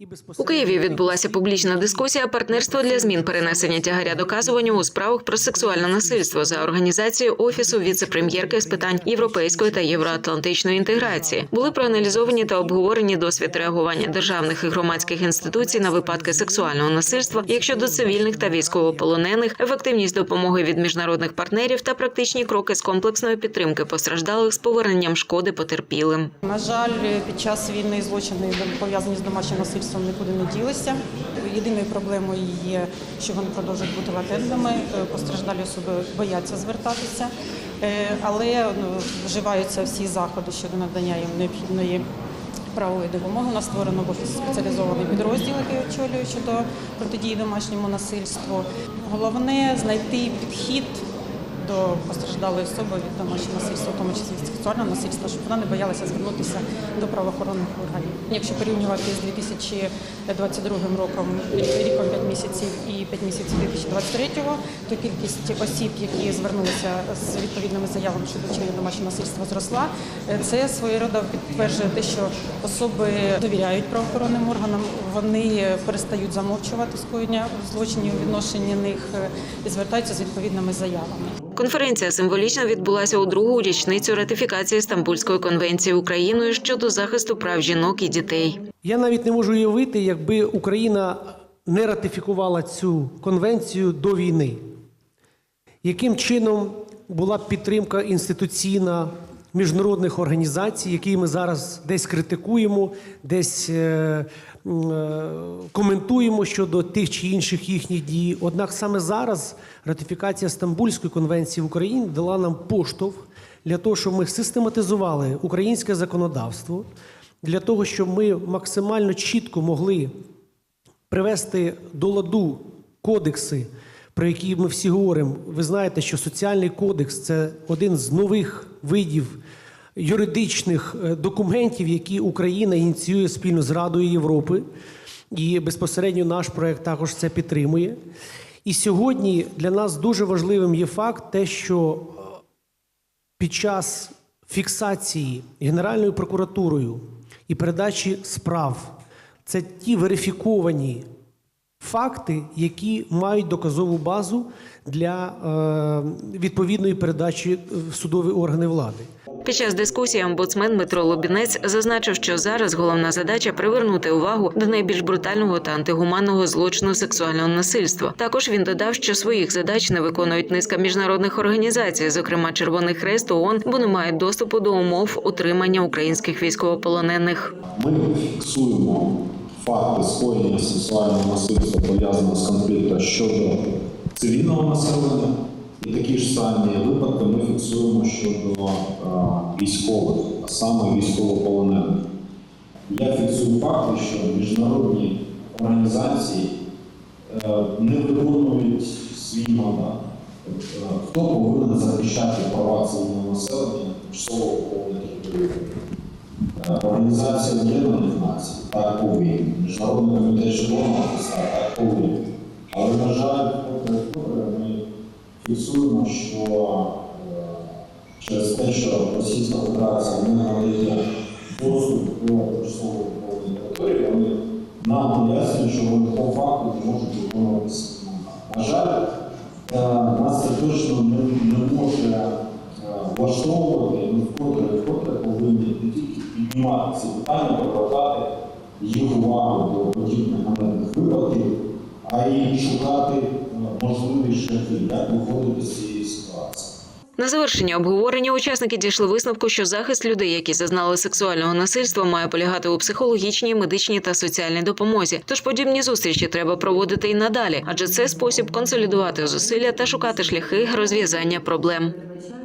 і У Києві відбулася публічна дискусія партнерства для змін перенесення тягаря доказування у справах про сексуальне насильство за організацією офісу віце-прем'єрки з питань європейської та євроатлантичної інтеграції. Були проаналізовані та обговорені досвід реагування державних і громадських інституцій на випадки сексуального насильства, як щодо цивільних та військовополонених, ефективність допомоги від міжнародних партнерів та практичні кроки з комплексної підтримки постраждалих з поверненням шкоди потерпілим. На жаль, під час війни злочини пов'язані з домашнім насильством нікуди не ділися. Єдиною проблемою є, що вони продовжують бути латентними. Е, Постраждалі особи бояться звертатися, Е, але ну, вживаються всі заходи щодо надання їм необхідної. Правової допомоги у нас створено спеціалізований підрозділ, який очолюю щодо протидії домашньому насильству. Головне знайти підхід до постраждалої особи від домашнього насильства, в тому числі сексуального насильства, щоб вона не боялася звернутися до правоохоронних органів. Якщо порівнювати з 2022 роком, ріком 5 місяців і 5 місяців 2023, то кількість осіб, які звернулися з відповідними заявами щодо вчинення домашнього насильства, зросла. Це своєрідно підтверджує те, що особи довіряють правоохоронним органам, вони перестають замовчувати скоєння злочинів у відношенні них і звертаються з відповідними заявами. Конференція символічно відбулася у другу річницю ратифікації Стамбульської конвенції Україною щодо захисту прав жінок і дітей. Я навіть не можу уявити, якби Україна не ратифікувала цю конвенцію до війни. Яким чином була б підтримка інституційна міжнародних організацій, які ми зараз десь критикуємо, десь е, е, коментуємо щодо тих чи інших їхніх дій. Однак саме зараз ратифікація Стамбульської конвенції в Україні дала нам поштовх для того, щоб ми систематизували українське законодавство, для того, щоб ми максимально чітко могли привести до ладу кодекси, про які ми всі говоримо. Ви знаєте, що соціальний кодекс це один з нових видів юридичних е, документів, які Україна ініціює спільно з Радою Європи. І безпосередньо наш проект також це підтримує. І сьогодні для нас дуже важливим є факт, те, що е, під час фіксації Генеральною прокуратурою і передачі справ це ті верифіковані факти, які мають доказову базу для е, відповідної передачі в судові органи влади. Під час дискусії омбудсмен Дмитро Лобінець зазначив, що зараз головна задача привернути увагу до найбільш брутального та антигуманного злочину сексуального насильства. Також він додав, що своїх задач не виконують низка міжнародних організацій, зокрема Червоний Хрест, ООН, бо не мають доступу до умов утримання українських військовополонених. Ми фіксуємо факти скоєння сексуального насильства пов'язаного з конфліктом щодо цивільного населення, і такі ж самі випадки ми фіксуємо щодо е, військових, а саме військовополонених. Я фіксую факти, що міжнародні організації е, не виконують свій мандат. Е, Хто повинен захищати права цивільного населення тимчасово окупованих територій? Е, Організація Об'єднаних Націй так повинні. Міжнародний комітет Червоного Хреста так повинні. Але, на жаль, попри, ми фіксуємо, що е, через те, що Російська Федерація не надає доступ до тимчасово окупованої території, вони нам пояснюють, що вони по факту можуть виконувати свій мандат. На жаль, е, нас це точно не, е, влаштовувати, ми вкотре вкотре повинні не тільки піднімати ці питання, повертати їх увагу до подібних ганебних випадків, а й шукати е, можливі шляхи, як виходити з цієї ситуації. На завершення обговорення учасники дійшли висновку, що захист людей, які зазнали сексуального насильства, має полягати у психологічній, медичній та соціальній допомозі. Тож подібні зустрічі треба проводити і надалі, адже це спосіб консолідувати зусилля та шукати шляхи розв'язання проблем.